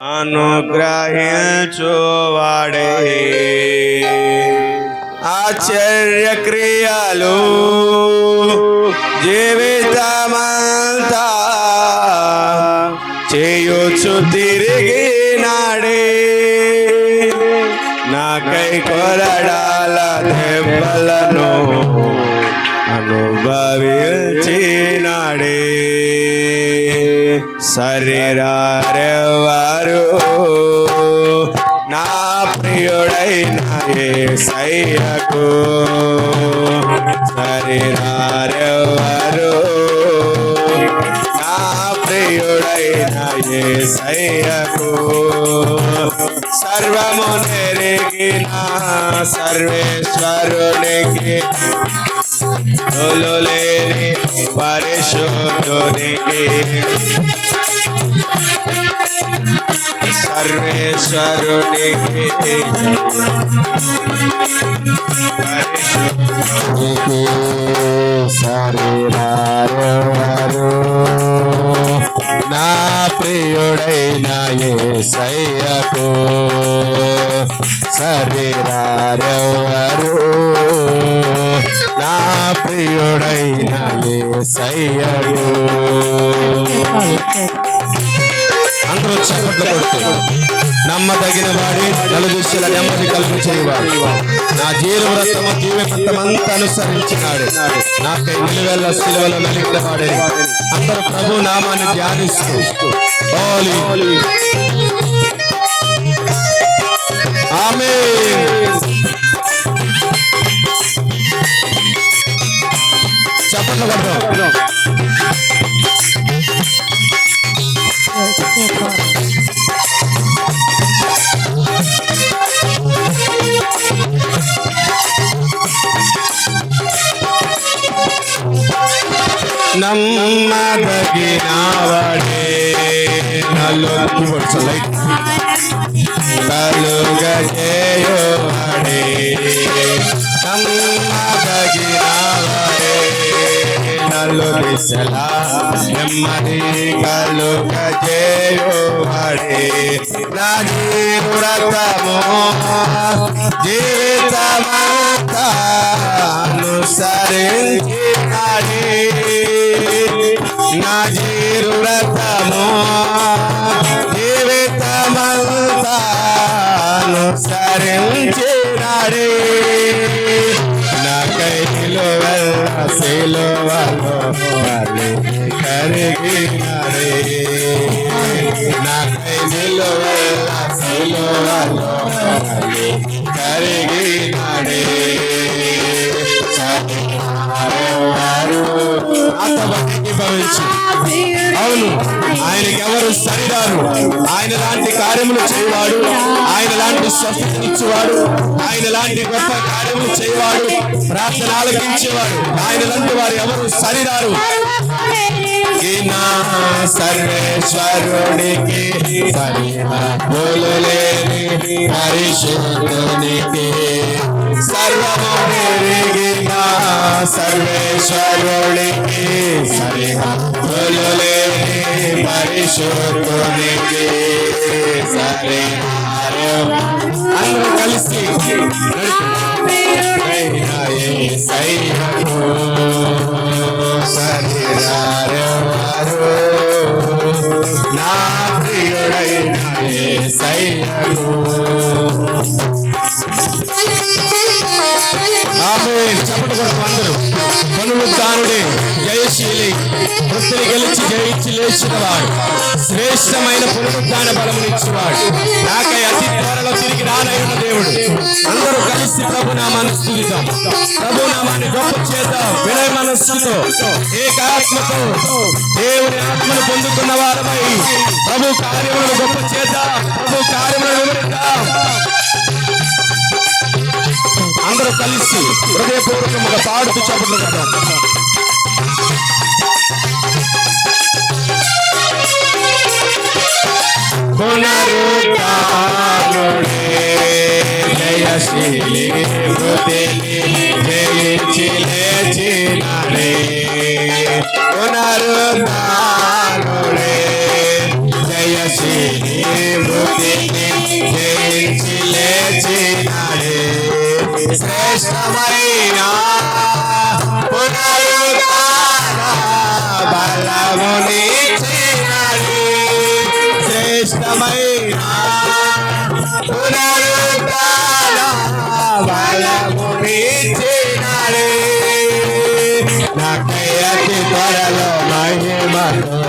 అనుగ్రహించువాడే ఆశ్చర్య క్రియలు జీవితమంతా చేయొచ్చు తిరిగి నాడే. నాకై కొరడాల దెబ్బలను అనుభవించినాడే శరీరారెవా సయ్యకు శరీరారెవరు నా ప్రియుడైన సయ్యకు సర్వము నెరిగిన సర్వేశ్వరునికి లేని పరిశుద్ధునికి సర్వేశ్వరునికి పరిశుద్ధునికి శరీరారెవరు నా ప్రియుడైన యేసయ్యకు శరీరారెవరు నా ప్రియుడైన సయ్యకు అందరూ చప్పట్లు కొడుతూ నమ్మదగిన వాడి నలుగుల నెమ్మది కల్పించేవాడు నా జీవ రక్తము అనుసరించినాడు. నాకై నిలువెల్ల సిలువలో నలిగిన వాడే అందరూ ప్రభు నామాన్ని ధ్యానిస్తూ ఆమె చప్పట్లు కొడతాం నమ్మదగిన వాడే నల్లు లైట్ నల్లు దిశలా నెమ్మది కలుగజేయువాడే నా జీవరతము జీవితమంతా అనుసరించినాడే నా జీరురతము జీవితమంతా అనుసరించినాడే నిలువెల్ల సిలువలో బలి కరిగినాడే నాకై నిలువెల్ల సిలువలో బలి కరిగినాడే ఆత్మభక్తికి భవించి అవును. ఆయనకి ఎవరు సరిరారు ఆయన లాంటి కార్యములు చేయవాడు. ఆయన లాంటి స్వస్థతనిచ్చేవాడు ఆయన లాంటి గొప్ప కార్యములు చేయవాడు. ప్రార్థన ఆలకించేవాడు. ఆయన లాంటి వారు ఎవరు సరిరారు నా సర్వేశ్వరుడికి సరిహద్దులు లేని పరిశుద్ధునికి సర్వము నెరిగిన సర్వేశ్వరుడికి సరిహద్దులు లేని పరిశుద్ధునికి సరి అందరూ కలిసి శరీరారు నా ప్రియుడైన సైన్యము ఆమేన్. చప్పటి కొడుకు అందరూ. పునరుద్ధానుడే జయశీలి. వృత్తిని గెలిచి జయించి లేచినవాడు. శ్రేష్టమైన పునరుద్ధాన బలమునిచ్చేవాడు నాకై అతి త్వరలో తిరిగి రానయ్యున్న దేవుడు. అందరూ కలిసి ప్రభు నామాన్ని స్థుతిద్దాం. ప్రభు నామాన్ని గొప్ప చేద్దాం. వినయ మనస్సుతో ఏకాత్మతో దేవుని ఆత్మను పొందుకున్న వారమై. ప్రభు కార్యములను గొప్ప చేద్దాం. ప్రభు కార్యములను వివరిద్దాం అందరూ కలిసి హృదయపూర్వకముగా పాడుతూ చప్పట్లు కొడదాం పునరుద్ధానుడే జయశీలి మృతిని జయించి లేచినాడే పునరుద్ధానుడే శ్రేష్టమైన పునరుద్ధాన బలమునిచ్చినది శ్రేష్టమైన బలమునిచ్చినది త్వరలో మహిమతో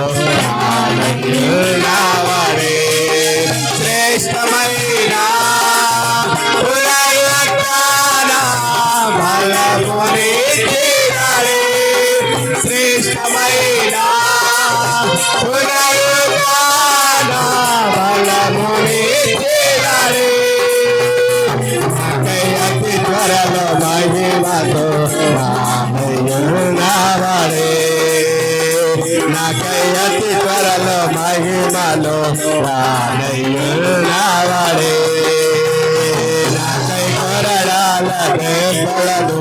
నావడే నాకై కొరడాల దేవలలు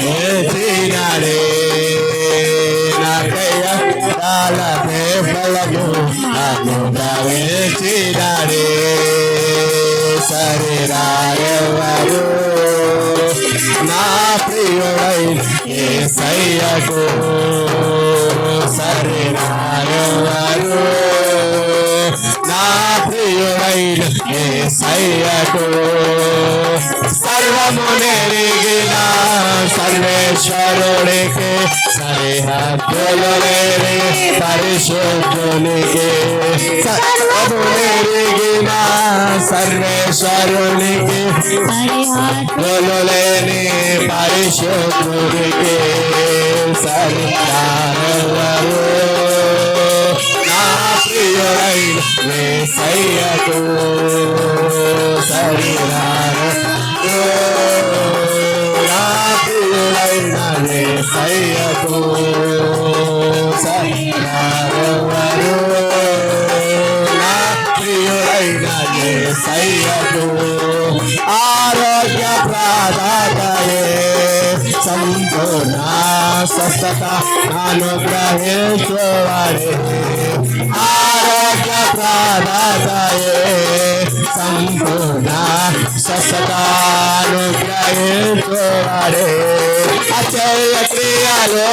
చేసినాడే నాకై కొరడాల దేవలలు అనుభవించినాడే శరీరాయవరు నా ప్రియుడై ఏసయ్యకు శరీరాయవరు నా ప్రియుడైన ఏసయ్యకు సర్వము నెరిగిన సర్వేశ్వరుడికి సరిహద్దులు లేని పరిశుద్ధునికి సర్వము నెరిగిన సర్వేశ్వరునికి హద్దులు లేని పరిశుద్ధుడికి సరిహద్దులు నా ప్రియుడైన ఏసయ్యకు శరీరాలు నా ప్రియుడైన నా ప్రియుడైన ఏసయ్యకు స్వస్థత అనుగ్రహించువాడే ఆరోగ్య ప్రాధాతయే సంపూర్ణ స్వస్థత అనుగ్రహించువాడే అచయ క్రియలో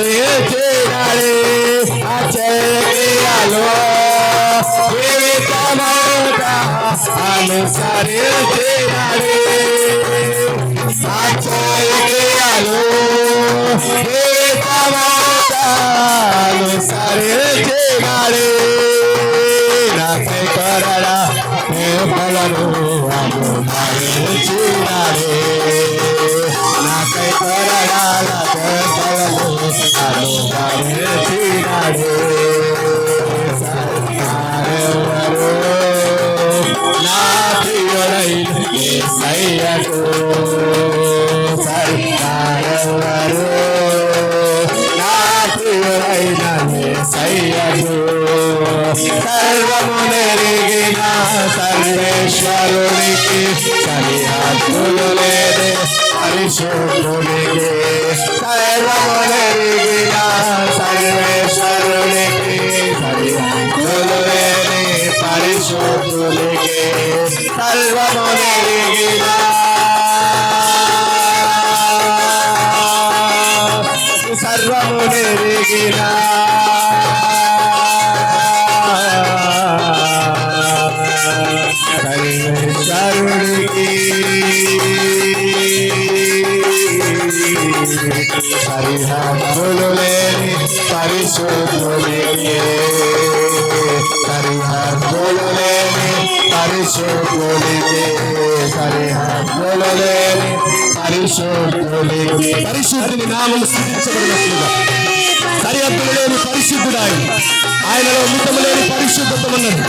అనుసరించినాడే అచయ క్రియలో జీవితమౌట అనుసరించినాడే అచయ అనుసరించినాడే నాకై కొరడా ఫలను పరిశుద్ధునికి సర్వము నెరిగిన సర్వేశ్వరునికి సరిహద్దులు లేని పరిశుద్ధునికి సర్వము నెరిగిన సర్వము నెరిగిన సరిహద్దులు లేని పరిశుద్ధుడికి సరిహద్దులు లేని పరిశుద్ధుడికి సరిహద్దులు లేని పరిశుద్ధుడికి పరిశుద్ధుని నామం స్థితించబడినట్లుగా సరిహద్దులు లేని పరిశుద్ధుడు ఆయన. ఆయనలో మితము లేని పరిశుద్ధత ఉన్నది.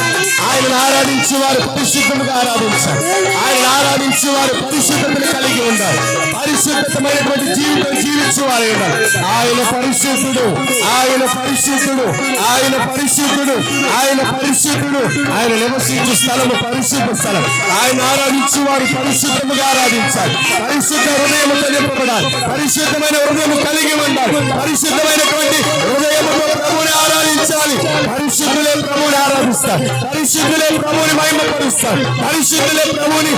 ఆయనను ఆరాధించి వారు పరిశుద్ధముగా ఆరాధించారు. ఆయన ఆరాధించి వారు పరిశుద్ధతను కలిగి ఉండాలి. పరిశుద్ధమైనటువంటి జీవితం జీవించి వారు ఉండాలి. ఆయన పరిశుద్ధుడు ఆయన పరిశుద్ధుడు ఆయన పరిశుద్ధుడు ఆయన పరిశుద్ధుడు. ఆయన నివసించే స్థలము పరిశుద్ధ స్థలం. ఆయన ఆరాధించి వారు పరిశుద్ధముగా ఆరాధించాలి. పరిశుద్ధ హృదయముతో తెలియపడాలి పరిశుద్ధమైన హృదయం కలిగి ఉండాలి. పరిశుద్ధమైనటువంటి ప్రభుని ఆరాధించాలి. పరిశుద్ధులే ప్రభుని ఆరాధిస్తారు. పరిశుద్ధులే ప్రభుని మహిమపరుస్తారు. పరిశుద్ధులే ప్రభుని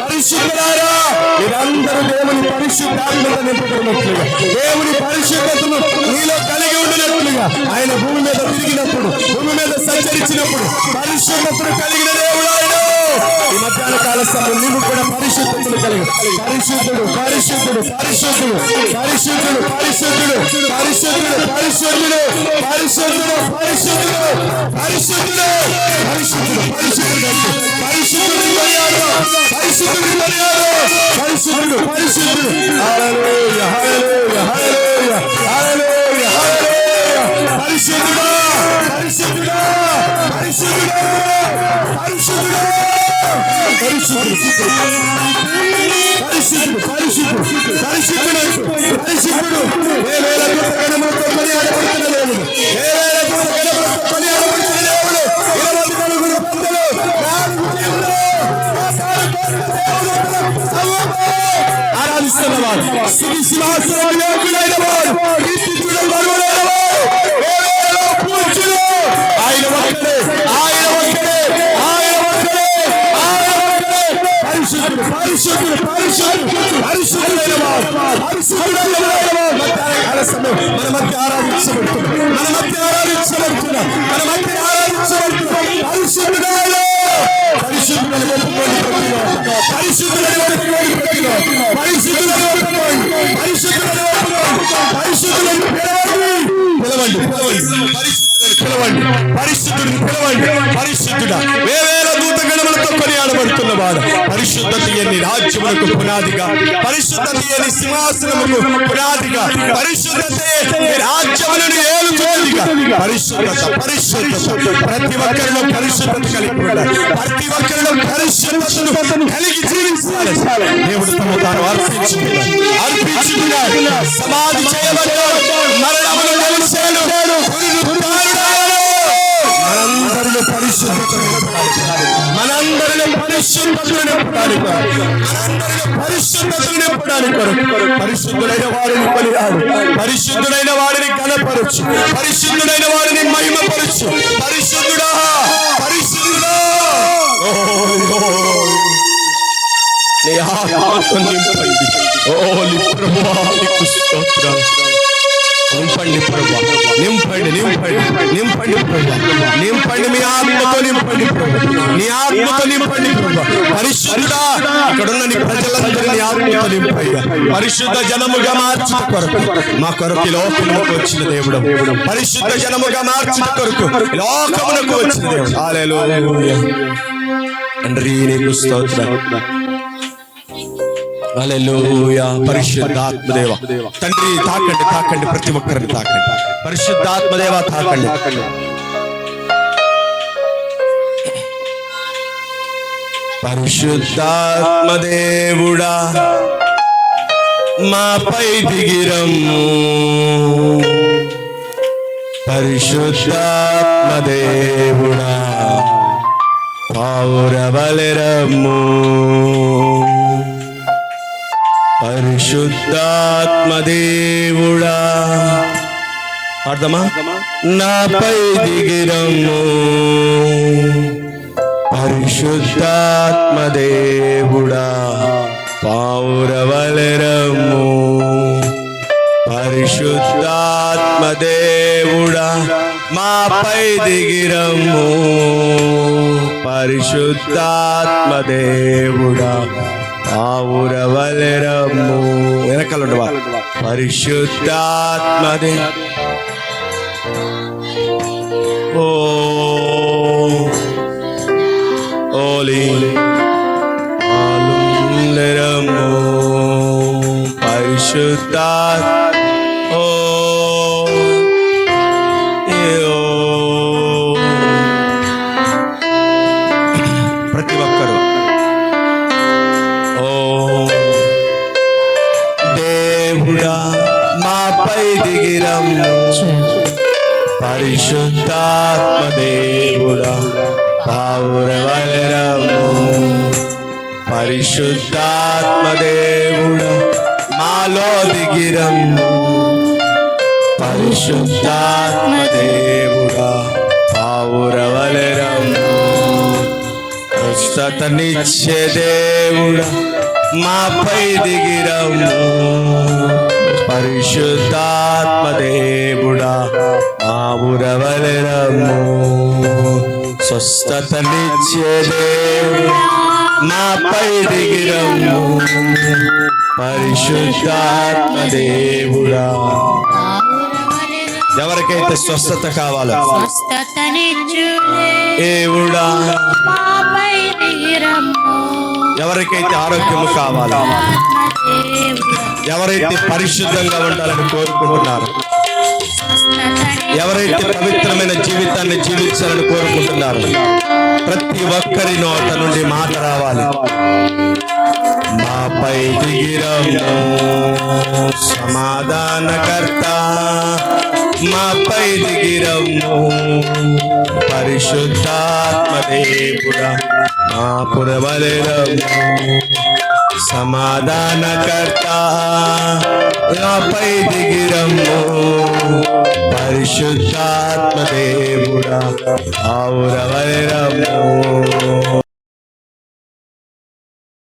పరిశుద్ధులారా మీరందరూ దేవుని పరిశుద్ధాత్మత నింపబడినట్లుగా దేవుని పరిశుద్ధతను నీలో కలిగి ఉండినట్లుగా ఆయన భూమి మీద తిరిగినప్పుడు భూమి మీద సంచరించినప్పుడు పరిశుద్ధతను కలిగిన దేవుడు ఆయన. ఈ మధ్యాహ్న కాల సమయం నీవు కూడా పరిశుద్ధతను కలిగి పరిశుద్ధుడు పరిశుద్ధుడు పరిశుద్ధుడు పరిశుద్ధుడు పరిశుద్ధుడు పరిశుద్ధుడు పరిశుద్ధుడు పరిశుద్ధుడు పరిశుద్ధుడు పరిశుద్ధుడు పరిశుద్ధుడు పరిశుద్ధుడు పరిశుద్ధుడు పరిశుద్ధుడు పరిశుద్ధుడు కొనియాడు పరిశుద్ధుడు పరిశుద్ధుడు var. Sivil silah hastalar yakınayla var. İttifak పిలవండి పిలవండి పిలవండి పరిశుద్ధులను పిలవండి పరిశుద్ధుడిని పిలవండి పరిశుద్ధుడా వేవేల దూత గణములతో కొనియాడబడుతున్న వాడు. పరిశుద్ధత ఎన్ని రాజ్యములకు పునాదిగా పరిశుద్ధత ఎన్ని సింహాసనముకు పునాదిగా పరిశుద్ధత రాజ్యములను ఏలుతున్నదిగా పరిశుద్ధత పరిశుద్ధత. ప్రతి ఒక్కరిలో పరిశుద్ధత కలిగి ఉండాలి. ప్రతి ఒక్కరిలో పరిశుద్ధతను కలిగి జీవించాలి. దేవుడు తమ తాను అర్పించుకున్నాడు. అర్పించుకున్నాడు. సమాధి చేయబడ్డాడు. మరణమును గెలిచాడు పునరుద్ధానుడయ్యాడు. మనందరిలో పరిశుద్ధతను పరిశుద్ధులైన పడాలి పరిశుద్ధులైన పడాలి పరిశుద్ధులైన వారిని పలిరాడు పరిశుద్ధులైన వారిని కనపరచు పరిశుద్ధులైన వారిని మహిమపరచు పరిశుద్ధుడా పరిశుద్ధుడా నీ ఆత్మతో నింపైంది ఓ లిప్రభువా నీకు స్తోత్రాలు నింపండి ప్రభా నింపండి నింపండి నింపండి ప్రభా నింపండి మీ ఆత్మతో నింపండి నీ ఆత్మతో నింపండి ప్రభా పరిశుద్ధుడా ఇక్కడున్న నీ ప్రజలందరినీ ఆత్మతో నింపయ్యా పరిశుద్ధ జనముగా మార్చిన కొరకు. మా కొరకు లోకములకు వచ్చిన దేవుడు. పరిశుద్ధ జనముగా మార్చిన కొరకు. ఈ లోకమునకు వచ్చిన దేవుడు. హల్లెలూయా. తండ్రి నీకు స్తోత్రం. పరిశుద్ధాత్మదేవ. తండ్రి తాకండి తాకండి. ప్రతి ఒక్కరిని తాకండి. పరిశుద్ధాత్మదేవ తాకండి. పరిశుద్ధాత్మదేవుడా మాపై దిగిరమ్ము పరిశుద్ధాత్మదేవుడా పౌరబలరమ్ము పరిశుద్ధాత్మదేవుడా. అర్థమా నాపై దిగిరము. పరిశుద్ధాత్మదేవుడా పౌరవలరమ్ము పరిశుద్ధాత్మదేవుడా మాపై దిగిరము. పరిశుద్ధాత్మదేవుడా మా ఊరవలెరము వెనకాలంటవా పరిశుద్ధాత్మని ఓ ఓలి పరిశుద్ధాత్మ పరిశుద్ధాత్మదేవుడా పావురవలరము పరిశుద్ధాత్మదేవుడా మాలో దిగిరము. పరిశుద్ధాత్మదేవుడా పావురవలరము స్వతనిచ్చే దేవుడా మాపై దిగిరము. పరిశుద్ధాత్మదేవుడా దేవుడా స్వస్థతనిచ్చే దేవుడా మాపై దిగిరమ్ము పరిశుద్ధాత్మ దేవుడా ఎవరికైతే స్వస్థత కావాలో దేవుడా. ఎవరికైతే ఆరోగ్యము కావాలో ఎవరైతే పరిశుద్ధంగా ఉండాలని కోరుకుంటున్నారు ఎవరైతే పవిత్రమైన జీవితాన్ని జీవించాలని కోరుకుంటున్నారు ప్రతి ఒక్కరి నోట నుండి మాట రావాలి. మాపై దిగిరము సమాధానకర్త. మాపై దిగిరము పరిశుద్ధాత్మ దేవుడా మా పురవలరము సమాధానకర్త నాపై దిగిరము పరిశుద్ధాత్మదేవుడా ఆవురవరము